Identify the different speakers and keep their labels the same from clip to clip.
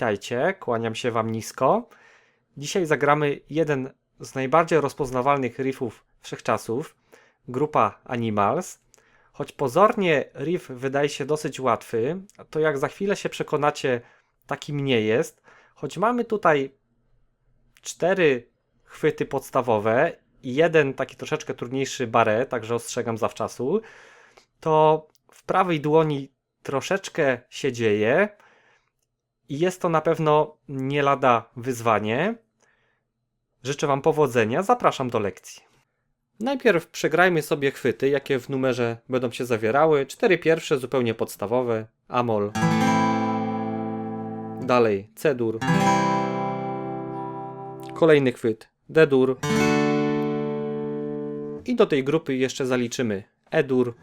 Speaker 1: Witajcie, kłaniam się Wam nisko. Dzisiaj zagramy jeden z najbardziej rozpoznawalnych riffów wszechczasów, grupa Animals. Choć pozornie riff wydaje się dosyć łatwy, to jak za chwilę się przekonacie, takim nie jest. Choć mamy tutaj cztery chwyty podstawowe i jeden taki troszeczkę trudniejszy barę, także ostrzegam zawczasu, to w prawej dłoni troszeczkę się dzieje i jest to na pewno nie lada wyzwanie. Życzę Wam powodzenia, zapraszam do lekcji. Najpierw przegrajmy sobie chwyty, jakie w numerze będą się zawierały. Cztery pierwsze, zupełnie podstawowe. Amol. Dalej C-dur. Kolejny chwyt D-dur. I do tej grupy jeszcze zaliczymy E-dur.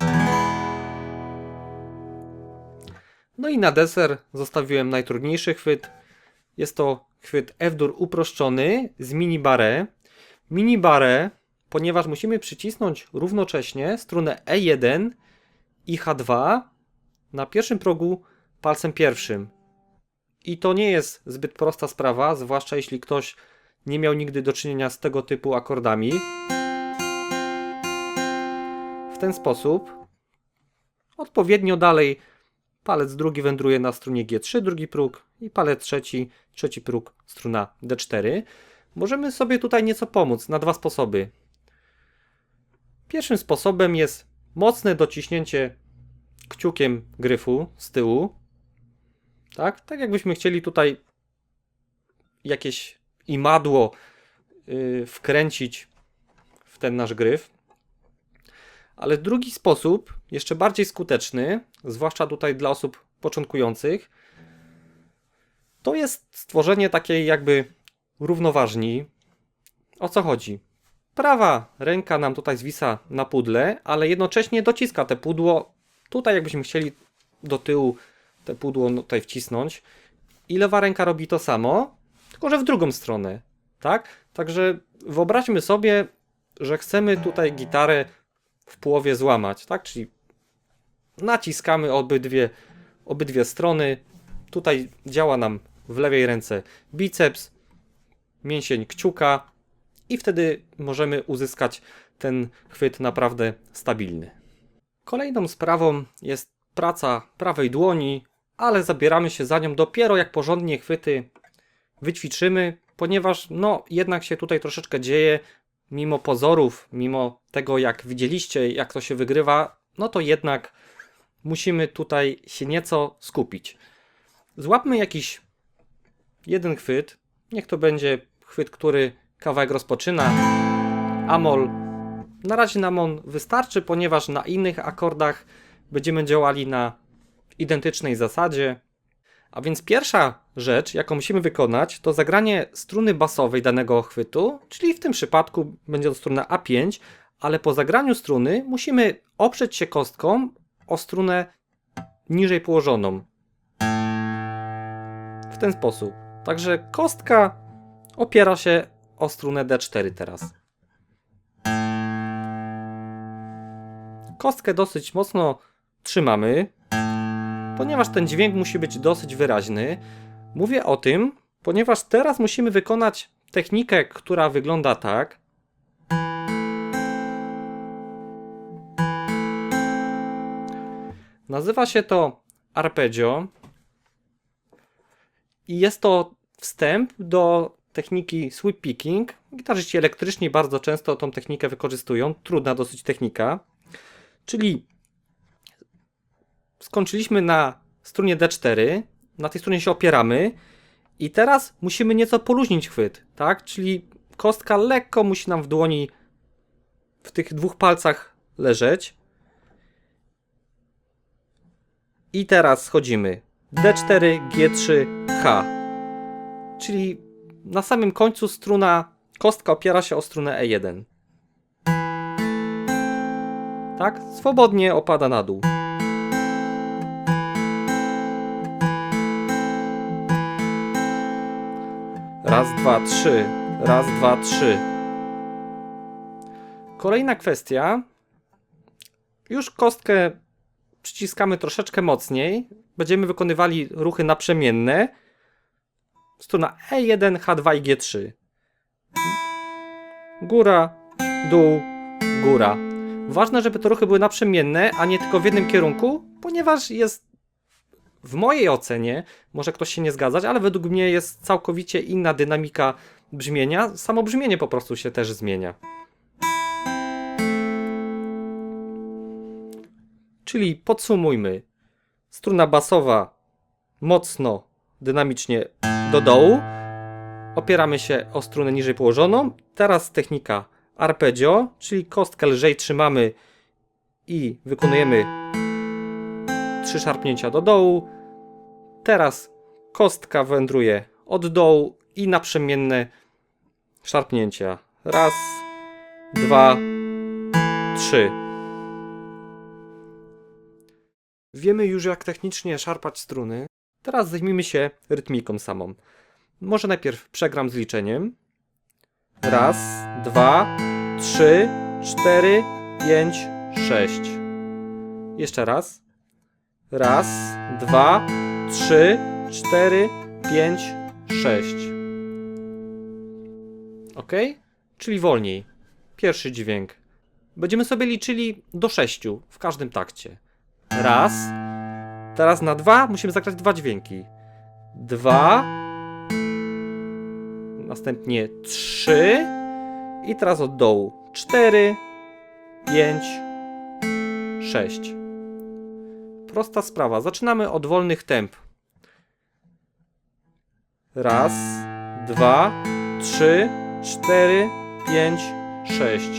Speaker 1: No i na deser zostawiłem najtrudniejszy chwyt. Jest to chwyt F-dur uproszczony z mini barę. Mini ponieważ musimy przycisnąć równocześnie strunę E1 i H2 na pierwszym progu palcem pierwszym. I to nie jest zbyt prosta sprawa, zwłaszcza jeśli ktoś nie miał nigdy do czynienia z tego typu akordami. W ten sposób odpowiednio dalej palec drugi wędruje na strunie G3, drugi próg i palec trzeci, trzeci próg, struna D4. Możemy sobie tutaj nieco pomóc na dwa sposoby. Pierwszym sposobem jest mocne dociśnięcie kciukiem gryfu z tyłu. Tak, tak jakbyśmy chcieli tutaj jakieś imadło yy, wkręcić w ten nasz gryf. Ale drugi sposób, jeszcze bardziej skuteczny, zwłaszcza tutaj dla osób początkujących, to jest stworzenie takiej jakby równoważni. O co chodzi? Prawa ręka nam tutaj zwisa na pudle, ale jednocześnie dociska te pudło tutaj, jakbyśmy chcieli do tyłu te pudło no, tutaj wcisnąć. I lewa ręka robi to samo, tylko że w drugą stronę. Tak? Także wyobraźmy sobie, że chcemy tutaj gitarę w połowie złamać, tak? Czyli naciskamy obydwie, obydwie strony. Tutaj działa nam w lewej ręce biceps, mięsień kciuka i wtedy możemy uzyskać ten chwyt naprawdę stabilny. Kolejną sprawą jest praca prawej dłoni, ale zabieramy się za nią dopiero jak porządnie chwyty wyćwiczymy, ponieważ no jednak się tutaj troszeczkę dzieje, mimo pozorów, mimo tego jak widzieliście, jak to się wygrywa, no to jednak musimy tutaj się nieco skupić. Złapmy jakiś jeden chwyt, niech to będzie chwyt, który kawałek rozpoczyna. Amol. Na razie nam on wystarczy, ponieważ na innych akordach będziemy działali na identycznej zasadzie. A więc pierwsza rzecz, jaką musimy wykonać, to zagranie struny basowej danego chwytu, czyli w tym przypadku będzie to struna A5, ale po zagraniu struny musimy oprzeć się kostką o strunę niżej położoną. W ten sposób. Także kostka opiera się o strunę D4 teraz. Kostkę dosyć mocno trzymamy, ponieważ ten dźwięk musi być dosyć wyraźny. Mówię o tym, ponieważ teraz musimy wykonać technikę, która wygląda tak. Nazywa się to arpeggio i jest to wstęp do techniki sweep picking. Gitarzyści elektryczni bardzo często tą technikę wykorzystują. Trudna dosyć technika. Czyli skończyliśmy na strunie D4, na tej strunie się opieramy i teraz musimy nieco poluźnić chwyt, tak? Czyli kostka lekko musi nam w dłoni w tych dwóch palcach leżeć. I teraz schodzimy D4, G3, H. Czyli na samym końcu struna, kostka opiera się o strunę E1. Tak? Swobodnie opada na dół. Raz, dwa, trzy. Raz, dwa, trzy. Kolejna kwestia. Już kostkę przyciskamy troszeczkę mocniej. Będziemy wykonywali ruchy naprzemienne. struna E1, H2 i G3. Góra, dół, góra. Ważne, żeby te ruchy były naprzemienne, a nie tylko w jednym kierunku, ponieważ jest w mojej ocenie, może ktoś się nie zgadzać, ale według mnie jest całkowicie inna dynamika brzmienia. Samo brzmienie po prostu się też zmienia. Czyli podsumujmy. Struna basowa mocno dynamicznie do dołu. Opieramy się o strunę niżej położoną. Teraz technika arpeggio, czyli kostkę lżej trzymamy i wykonujemy trzy szarpnięcia do dołu. Teraz kostka wędruje od dołu i naprzemienne szarpnięcia. Raz, dwa, trzy. Wiemy już jak technicznie szarpać struny. Teraz zajmijmy się rytmiką samą. Może najpierw przegram z liczeniem. Raz, dwa, trzy, cztery, pięć, sześć. Jeszcze raz. Raz, dwa, trzy, cztery, pięć, sześć. Ok? Czyli wolniej. Pierwszy dźwięk. Będziemy sobie liczyli do sześciu w każdym takcie. Raz. Teraz na dwa musimy zagrać dwa dźwięki. Dwa. Następnie trzy. I teraz od dołu. Cztery. Pięć. Sześć. Prosta sprawa. Zaczynamy od wolnych temp. Raz, dwa, trzy, cztery, pięć, sześć.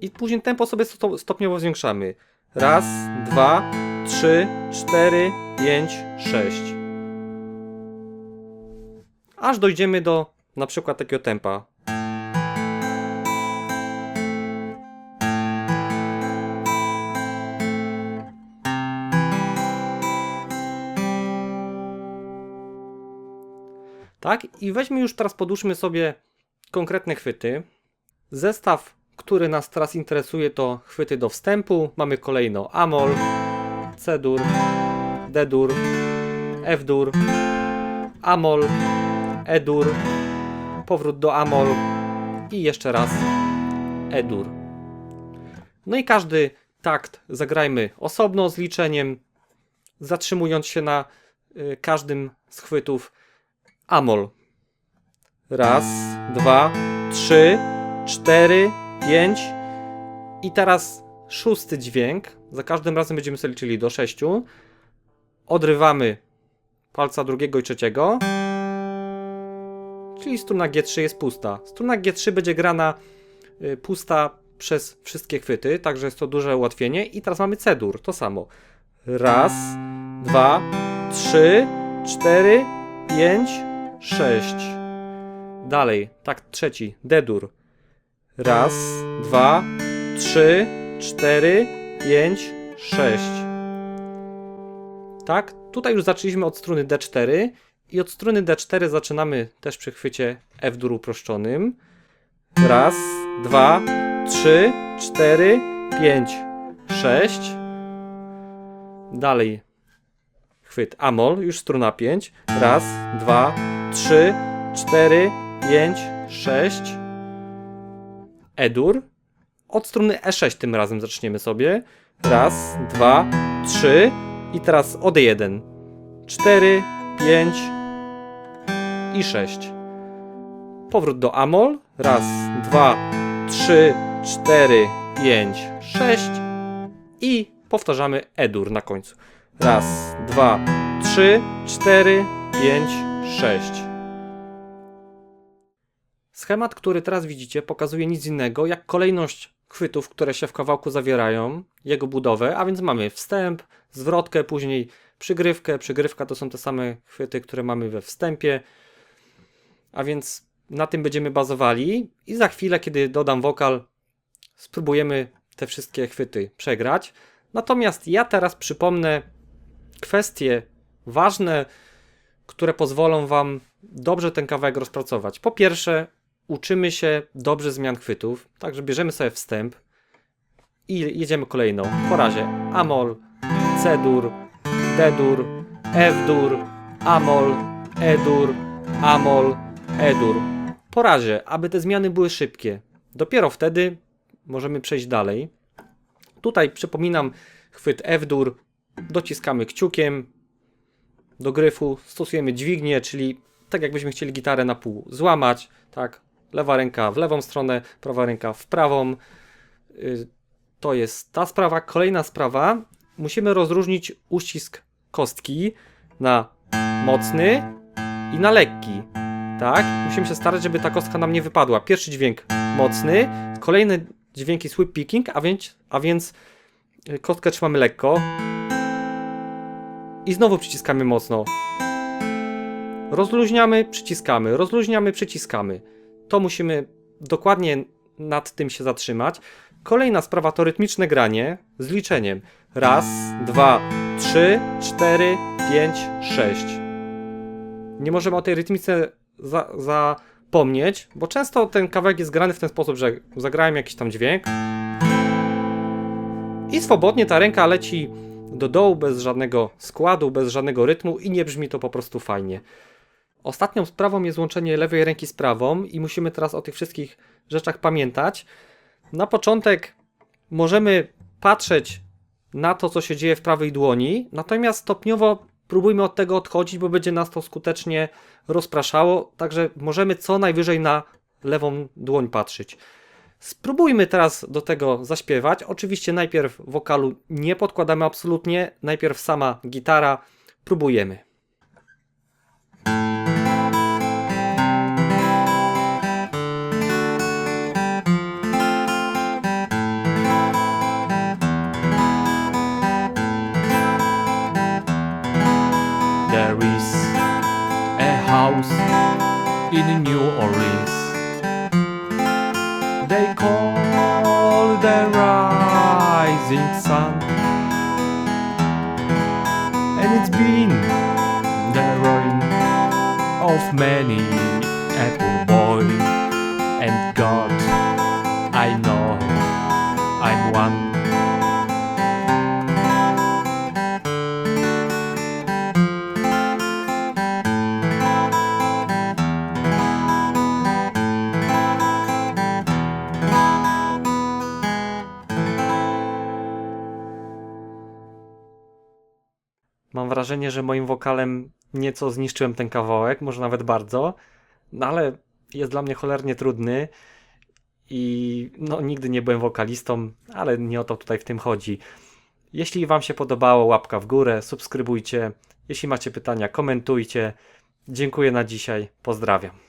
Speaker 1: I później tempo sobie sto- stopniowo zwiększamy. Raz, dwa, trzy, cztery, pięć, sześć. Aż dojdziemy do na przykład takiego tempa. Tak? I weźmy już teraz, podłóżmy sobie konkretne chwyty. Zestaw, który nas teraz interesuje, to chwyty do wstępu. Mamy kolejno Amol, C-dur, D-dur, F-dur, Amol, E-dur, powrót do Amol i jeszcze raz E-dur. No i każdy takt zagrajmy osobno z liczeniem, zatrzymując się na y, każdym z chwytów Amol. Raz, dwa, trzy, cztery, pięć. I teraz szósty dźwięk. Za każdym razem będziemy sobie liczyli do sześciu. Odrywamy palca drugiego i trzeciego. Czyli struna G3 jest pusta. Struna G3 będzie grana y, pusta przez wszystkie chwyty, także jest to duże ułatwienie. I teraz mamy C-dur, to samo. Raz, dwa, trzy, cztery, pięć, sześć. Dalej, tak trzeci, D-dur. Raz, dwa, trzy, cztery, pięć, sześć. Tak, tutaj już zaczęliśmy od struny D4 i od struny D4 zaczynamy też przy chwycie F-dur uproszczonym. Raz, dwa, trzy, cztery, pięć, sześć. Dalej chwyt Amol, już struna 5. Raz, dwa, trzy, cztery, pięć, sześć. E-dur. Od strony E6 tym razem zaczniemy sobie. Raz, dwa, trzy i teraz od 1. 4, 5 i 6. Powrót do Amol. Raz, dwa, trzy, cztery, pięć, sześć i powtarzamy E-dur na końcu. Raz, dwa, trzy, cztery, pięć, sześć. Schemat, który teraz widzicie, pokazuje nic innego jak kolejność chwytów, które się w kawałku zawierają, jego budowę, a więc mamy wstęp, zwrotkę, później przygrywkę. Przygrywka to są te same chwyty, które mamy we wstępie, a więc na tym będziemy bazowali i za chwilę, kiedy dodam wokal, spróbujemy te wszystkie chwyty przegrać. Natomiast ja teraz przypomnę kwestie ważne, które pozwolą Wam dobrze ten kawałek rozpracować. Po pierwsze, uczymy się dobrze zmian chwytów, także bierzemy sobie wstęp i jedziemy kolejno. Po razie Amol, C-dur, D-dur, F-dur, Amol, Edur, Amol, Edur. Po razie, aby te zmiany były szybkie. Dopiero wtedy możemy przejść dalej. Tutaj przypominam chwyt F-dur, dociskamy kciukiem do gryfu, stosujemy dźwignię, czyli tak jakbyśmy chcieli gitarę na pół złamać, tak, lewa ręka w lewą stronę, prawa ręka w prawą. Y, To jest ta sprawa. Kolejna sprawa, musimy rozróżnić uścisk kostki na mocny i na lekki. Tak? Musimy się starać, żeby ta kostka nam nie wypadła. Pierwszy dźwięk mocny, kolejne dźwięki sweep picking, a więc, a więc y, kostkę trzymamy lekko. I znowu przyciskamy mocno. Rozluźniamy, przyciskamy, rozluźniamy, przyciskamy. To musimy dokładnie nad tym się zatrzymać. Kolejna sprawa to rytmiczne granie z liczeniem. Raz, dwa, trzy, cztery, pięć, sześć. Nie możemy o tej rytmice za, zapomnieć, bo często ten kawałek jest grany w ten sposób, że zagrałem jakiś tam dźwięk i swobodnie ta ręka leci do dołu bez żadnego składu, bez żadnego rytmu i nie brzmi to po prostu fajnie. Ostatnią sprawą jest łączenie lewej ręki z prawą i musimy teraz o tych wszystkich rzeczach pamiętać. Na początek możemy patrzeć na to, co się dzieje w prawej dłoni, natomiast stopniowo próbujmy od tego odchodzić, bo będzie nas to skutecznie rozpraszało, także możemy co najwyżej na lewą dłoń patrzeć. Spróbujmy teraz do tego zaśpiewać. Oczywiście najpierw wokalu nie podkładamy absolutnie, najpierw sama gitara. Próbujemy.
Speaker 2: Of many a poor boy. And God, I know I'm one.
Speaker 1: Mam wrażenie, że moim wokalem nieco zniszczyłem ten kawałek, może nawet bardzo, no ale jest dla mnie cholernie trudny i no nigdy nie byłem wokalistą, ale nie o to tutaj w tym chodzi. Jeśli Wam się podobało, łapka w górę, subskrybujcie. Jeśli macie pytania, komentujcie. Dziękuję na dzisiaj. Pozdrawiam.